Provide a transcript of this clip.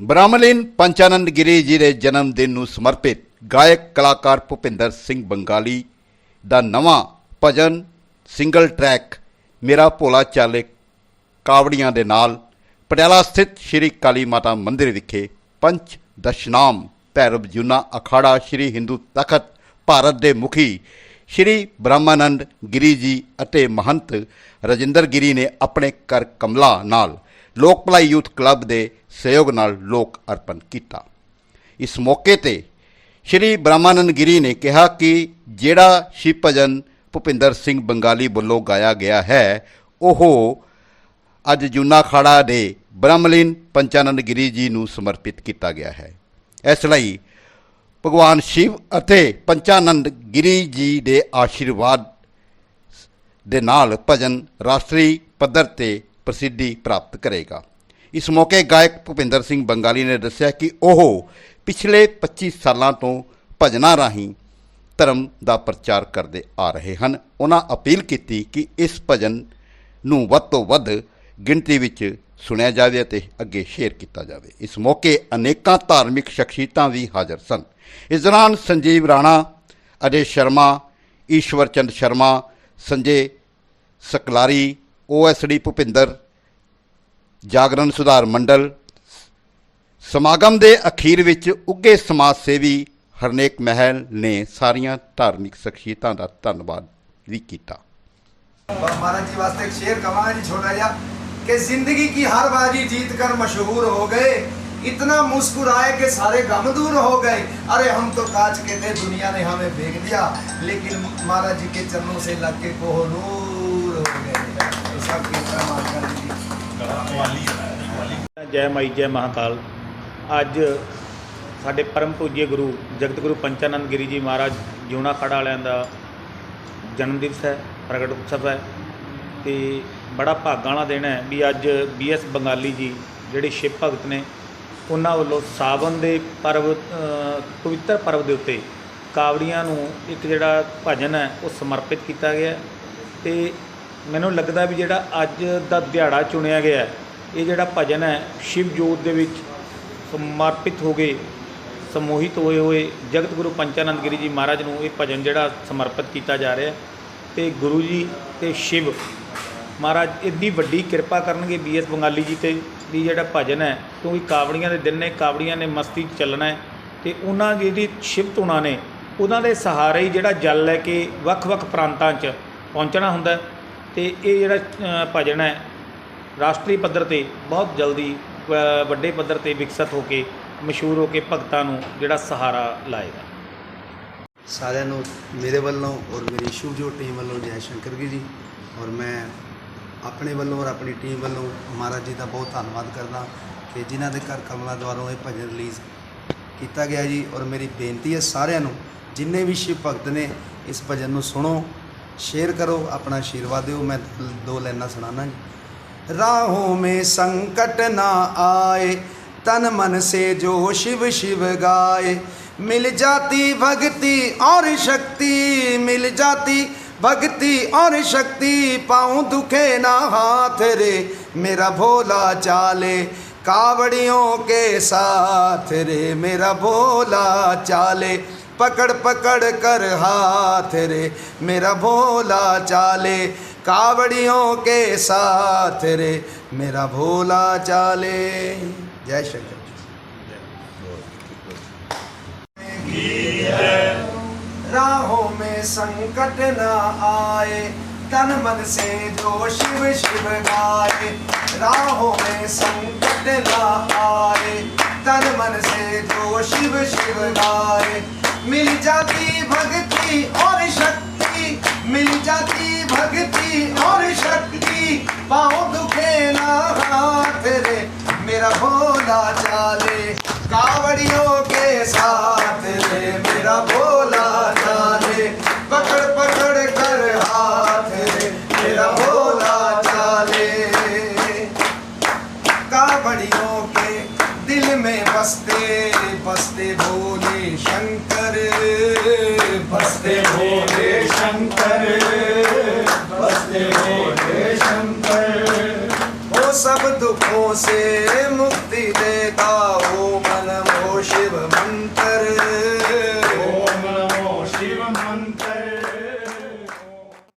ਬ੍ਰਾਹਮਲੀਨ ਪੰਚਾਨੰਦ ਗਿਰੀ ਜੀ ਦੇ ਜਨਮ ਦਿਨ ਨੂੰ ਸਮਰਪਿਤ ਗਾਇਕ ਕਲਾਕਾਰ ਭੁਪਿੰਦਰ ਸਿੰਘ ਬੰਗਾਲੀ ਦਾ ਨਵਾਂ ਭਜਨ ਸਿੰਗਲ ਟਰੈਕ ਮੇਰਾ ਭੋਲਾ ਚਾਲੇ ਕਾਵੜੀਆਂ ਦੇ ਨਾਲ ਪਟਿਆਲਾ ਸਥਿਤ ਸ਼੍ਰੀ ਕਾਲੀ ਮਾਤਾ ਮੰਦਿਰ ਵਿਖੇ ਪੰਚ ਦਸ਼ਨਾਮ ਭੈਰਵ ਜੁਨਾ ਅਖਾੜਾ ਸ਼੍ਰੀ ਹਿੰਦੂ ਤਖਤ ਭਾਰਤ ਦੇ ਮੁਖੀ ਸ਼੍ਰੀ ਬ੍ਰਹਮਾਨੰਦ ਗਿਰੀ ਜੀ ਅਤੇ ਮਹੰਤ ਰਜਿੰਦਰ ਗਿਰੀ ਨੇ ਆਪਣੇ ਕਰ ਕਮਲਾ ਨਾਲ ਲੋਕ ਭਲਾਈ ਯੂਥ ਕਲੱਬ ਦੇ ਸਹਿਯੋਗ ਨਾਲ ਲੋਕ ਅਰਪਣ ਕੀਤਾ। ਇਸ ਮੌਕੇ ਤੇ ਸ਼੍ਰੀ ਬ੍ਰਹਮਾਨੰਦ ਗਿਰੀ ਨੇ ਕਿਹਾ ਕਿ ਜਿਹੜਾ ਸ਼ਿਵ ਭਜਨ ਭੁਪਿੰਦਰ ਸਿੰਘ ਬੰਗਾਲੀ ਵੱਲੋਂ ਗਾਇਆ ਗਿਆ ਹੈ, ਉਹ ਅੱਜ ਜੂਨਾ ਖਾੜਾ ਦੇ ਬ੍ਰਹਮਲੀਨ ਪੰਚਾਨੰਦ ਗਿਰੀ ਜੀ ਨੂੰ ਸਮਰਪਿਤ ਕੀਤਾ ਗਿਆ ਹੈ। ਇਸ ਲਈ ਭਗਵਾਨ ਸ਼ਿਵ ਅਤੇ ਪੰਚਾਨੰਦ ਗਿਰੀ ਜੀ ਦੇ ਆਸ਼ੀਰਵਾਦ ਦੇ ਨਾਲ ਭਜਨ ਰਾਸ਼ਟਰੀ ਪੱਧਰ ਤੇ ਪ੍ਰਸਿੱਧੀ ਪ੍ਰਾਪਤ ਕਰੇਗਾ। ਇਸ ਮੌਕੇ ਗਾਇਕ ਭੁਪਿੰਦਰ ਸਿੰਘ ਬੰਗਾਲੀ ਨੇ ਦੱਸਿਆ ਕਿ ਉਹ ਪਿਛਲੇ 25 ਸਾਲਾਂ ਤੋਂ ਭਜਨਾਂ ਰਾਹੀਂ ਧਰਮ ਦਾ ਪ੍ਰਚਾਰ ਕਰਦੇ ਆ ਰਹੇ ਹਨ। ਉਹਨਾਂ ਅਪੀਲ ਕੀਤੀ ਕਿ ਇਸ ਭਜਨ ਨੂੰ ਵੱਧ ਤੋਂ ਵੱਧ ਗਿਣਤੀ ਵਿੱਚ ਸੁਣਿਆ ਜਾਵੇ ਅਤੇ ਅੱਗੇ ਸ਼ੇਅਰ ਕੀਤਾ ਜਾਵੇ। ਇਸ ਮੌਕੇ ਅਨੇਕਾਂ ਧਾਰਮਿਕ ਸ਼ਖਸੀਅਤਾਂ ਵੀ ਹਾਜ਼ਰ ਸਨ। ਇਸ ਦੌਰਾਨ ਸੰਜੀਵ ਰਾਣਾ, ਅਜੇ ਸ਼ਰਮਾ ਈਸ਼ਵਰ ਚੰਦ ਸ਼ਰਮਾ, ਸੰਜੇ ਸਕਲਾਰੀ ਓਐਸਡੀ ਭੁਪਿੰਦਰ ਜਾਗਰਣ ਸੁਧਾਰ ਮੰਡਲ ਸਮਾਗਮ ਦੇ ਅਖੀਰ ਵਿੱਚ ਉੱਗੇ ਸਮਾਜ ਸੇਵੀ ਹਰਨੇਕ ਮਹਿਲ ਨੇ ਸਾਰੀਆਂ ਧਾਰਮਿਕ ਸ਼ਖਸੀਅਤਾਂ ਦਾ ਧੰਨਵਾਦ ਵੀ ਕੀਤਾ महाराज जी वास्ते एक शेर कमाया जी छोटा जा कि जिंदगी की हर बाजी जीत कर मशहूर हो गए इतना मुस्कुराए कि सारे गम दूर हो गए अरे हम तो कांच के थे दुनिया ने हमें फेंक दिया लेकिन महाराज जी के चरणों से लग के कोहनूर हो गए ਜੈ ਮਾਈ, ਜੈ ਮਹਾਕਾਲ। ਅੱਜ ਸਾਡੇ ਪਰਮ ਪੂਜਯ ਗੁਰੂ ਜਗਤ ਗੁਰੂ ਪੰਚਾਨੰਦ ਗਿਰੀ ਜੀ ਮਹਾਰਾਜ ਜਿਉਣਾ ਖੜਾ ਵਾਲਿਆਂ ਦਾ ਜਨਮ ਦਿਵਸ ਹੈ, ਪ੍ਰਗਟ ਉਤਸਵ ਹੈ ਤੇ ਬੜਾ ਭਾਗਾਂ ਵਾਲਾ ਦਿਨ ਹੈ ਵੀ ਅੱਜ ਬੀਐਸ ਬੰਗਾਲੀ ਜੀ, ਜਿਹੜੇ ਸ਼ਿਵ ਭਗਤ ਨੇ, ਉਹਨਾਂ ਵੱਲੋਂ ਸਾਵਨ ਦੇ ਪਰਵ ਪਵਿੱਤਰ ਪਰਵ ਦੇ ਉੱਤੇ ਕਾਵੜੀਆਂ ਨੂੰ ਇੱਕ ਜਿਹੜਾ ਭਜਨ ਹੈ, ਉਹ ਸਮਰਪਿਤ ਕੀਤਾ ਗਿਆ ਹੈ ਤੇ ਮੈਨੂੰ ਲੱਗਦਾ ਵੀ ਜਿਹੜਾ ਅੱਜ ਦਾ ਦਿਹਾੜਾ ਚੁਣਿਆ ਗਿਆ ਇਹ ਜਿਹੜਾ ਭਜਨ ਹੈ, ਸ਼ਿਵ ਜੋਤ ਦੇ ਵਿੱਚ ਸਮਰਪਿਤ ਹੋ ਗਏ ਸਮੋਹਿਤ ਹੋਏ ਹੋਏ ਜਗਤ ਗੁਰੂ ਪੰਚਾਨੰਦ ਗਿਰੀ ਜੀ ਮਹਾਰਾਜ ਨੂੰ ਇਹ ਭਜਨ ਜਿਹੜਾ ਸਮਰਪਿਤ ਕੀਤਾ ਜਾ ਰਿਹਾ ਹੈ। ਤੇ ਗੁਰੂ ਜੀ ਤੇ ਸ਼ਿਵ ਮਹਾਰਾਜ ਇੰਨੀ ਵੱਡੀ ਕਿਰਪਾ ਕਰਨਗੇ ਬੀਐਸ ਬੰਗਾਲੀ ਜੀ ਤੇ ਵੀ ਜਿਹੜਾ ਭਜਨ ਹੈ, ਕਿਉਂਕਿ ਕਾਵੜੀਆਂ ਦੇ ਦਿਨ ਨੇ, ਕਾਵੜੀਆਂ ਨੇ ਮਸਤੀ 'ਚ ਚੱਲਣਾ ਹੈ। ਤੇ ਉਹਨਾਂ ਜਿਹੜੀ ਸ਼ਿਵ ਧੁਨਾਂ ਨੇ, ਉਹਨਾਂ ਦੇ ਸਹਾਰੇ ਹੀ ਜਿਹੜਾ ਜਲ ਲੈ ਕੇ ਵੱਖ-ਵੱਖ ਪ੍ਰਾਂਤਾਂ 'ਚ ਪਹੁੰਚਣਾ ਹੁੰਦਾ ਅਤੇ ਇਹ ਜਿਹੜਾ ਭਜਨ ਹੈ, ਰਾਸ਼ਟਰੀ ਪੱਧਰ ਤੇ ਬਹੁਤ ਜਲਦੀ ਵੱਡੇ ਪੱਧਰ ਤੇ ਵਿਕਸਿਤ ਹੋ ਕੇ, ਮਸ਼ਹੂਰ ਹੋ ਕੇ ਭਗਤਾਂ ਨੂੰ ਜਿਹੜਾ ਸਹਾਰਾ ਲਾਏਗਾ। ਸਾਰਿਆਂ ਨੂੰ ਮੇਰੇ ਵੱਲੋਂ ਔਰ ਮੇਰੀ ਸ਼ੁਭਜੋਤ ਟੀਮ ਵੱਲੋਂ ਜੈ ਸ਼ੰਕਰ ਜੀ ਜੀ ਔਰ ਮੈਂ ਆਪਣੇ ਵੱਲੋਂ ਔਰ ਆਪਣੀ ਟੀਮ ਵੱਲੋਂ ਮਹਾਰਾਜ ਜੀ ਦਾ ਬਹੁਤ ਧੰਨਵਾਦ ਕਰਦਾ ਕਿ ਜਿਨ੍ਹਾਂ ਦੇ ਘਰ ਕਮਲਾ ਦੁਆਰੋਂ ਇਹ ਭਜਨ ਰਿਲੀਜ਼ ਕੀਤਾ ਗਿਆ ਜੀ ਔਰ ਮੇਰੀ ਬੇਨਤੀ ਹੈ ਸਾਰਿਆਂ ਨੂੰ, ਜਿੰਨੇ ਵੀ ਸ਼ਿਵ ਭਗਤ ਨੇ ਇਸ ਭਜਨ ਨੂੰ ਸੁਣੋ शेयर करो, अपना आशीर्वाद दो मैं दो लाइना सुनाना जी। राहों में संकट ना आए, तन मन से जो शिव शिव गाए। मिल जाती भक्ति और शक्ति, मिल जाती भक्ति और शक्ति। पाऊँ दुखे ना हाथ रे, मेरा भोला चाले। कावड़ियों के साथ रे, मेरा भोला चाले। पकड़ पकड़ कर हाथ रे, मेरा भोला चाले कावड़ियों के साथ रे, मेरा भोला चाले। जय शंकर राहों में संकट ना आए, तन मन से जो शिव शिव गाए। राहों में संकट ना आए तन मन से जो शिव शिव गाए। मिल जाती भक्ति और शक्ति, मिल जाती भक्ति और शक्ति। पाँव दुखे ना हाथ रे, मेरा भोला चाले, कावड़ियों के साथ। भोले शंकर बसते भोले शंकर बसते भोले शंकर वो सब दुखों से मुक्ति देता वो मन वो शिव